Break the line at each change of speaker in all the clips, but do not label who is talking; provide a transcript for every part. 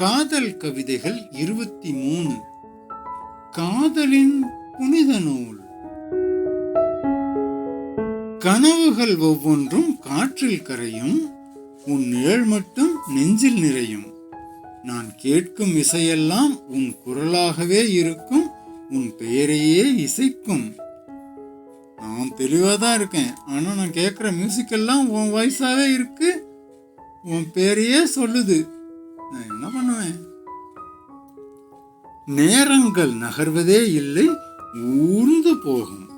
காதல் கவிதைகள் இருபத்தி மூணு. காதலின் புனித நூல். கனவுகள் ஒவ்வொன்றும் காற்றில் கரையும் உன் நிழல் மட்டும் நெஞ்சில் நிறையும். நான் கேட்கும் இசையெல்லாம் உன் குரலாகவே இருக்கும் உன் பெயரையே இசைக்கும். நான் தெளிவாக தான் இருக்கேன் ஆனால் நான் கேட்குற மியூசிக்கெல்லாம் உன் வாய்ஸாகவே இருக்கு உன் பேரையே சொல்லுது. நான் என்ன பண்ணுவேன்? நேரங்கள் நகர்வதே இல்லை ஊர்ந்து போகும்.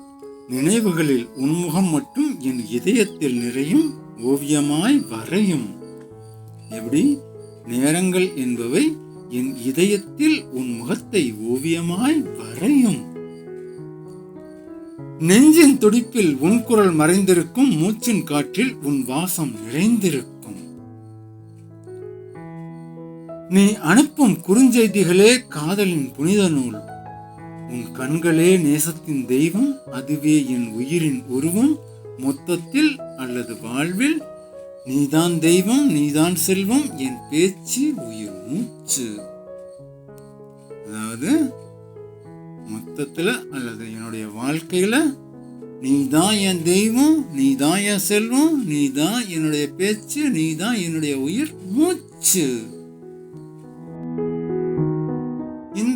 நினைவுகளில் உன்முகம் மட்டும் என் இதயத்தில் நிறையும் ஓவியமாய் வரையும். எப்படி? நேரங்கள் என்பவை என் இதயத்தில் உன் முகத்தை ஓவியமாய் வரையும். நெஞ்சின் துடிப்பில் உன் குரல் மறைந்திருக்கும் மூச்சின் காற்றில் உன் வாசம் நிறைந்திருக்கும். நீ அனுப்பும் குறுஞ்செய்திகளே காதலின் புனித நூல். உன் கண்களே நேசத்தின் தெய்வம் அதுவே என் உயிரின் உருவம். மொத்தத்தில் அல்லது வாழ்வில் நீதான் தெய்வம் நீதான் செல்வம் என் பேச்சு உயிர் மூச்சு. அதாவது மொத்தத்தில் அல்லது என்னுடைய வாழ்க்கையில் நீ தான் என் தெய்வம் நீ தான் என் செல்வம் நீ தான் என்னுடைய பேச்சு நீ தான் என்னுடைய உயிர் மூச்சு.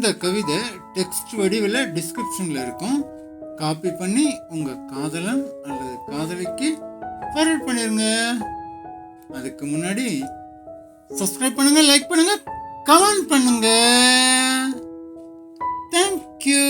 இந்த கவிதை டெக்ஸ்ட் வடிவில் டிஸ்கிரிப்ஷன்ல இருக்கும். காப்பி பண்ணி உங்க காதலன் அல்லது காதலிக்கு ஃபார்வர்ட் பண்ணிருங்க. அதுக்கு முன்னாடி சப்ஸ்கிரைப் பண்ணுங்க லைக் பண்ணுங்க கமெண்ட் பண்ணுங்க. தேங்க்யூ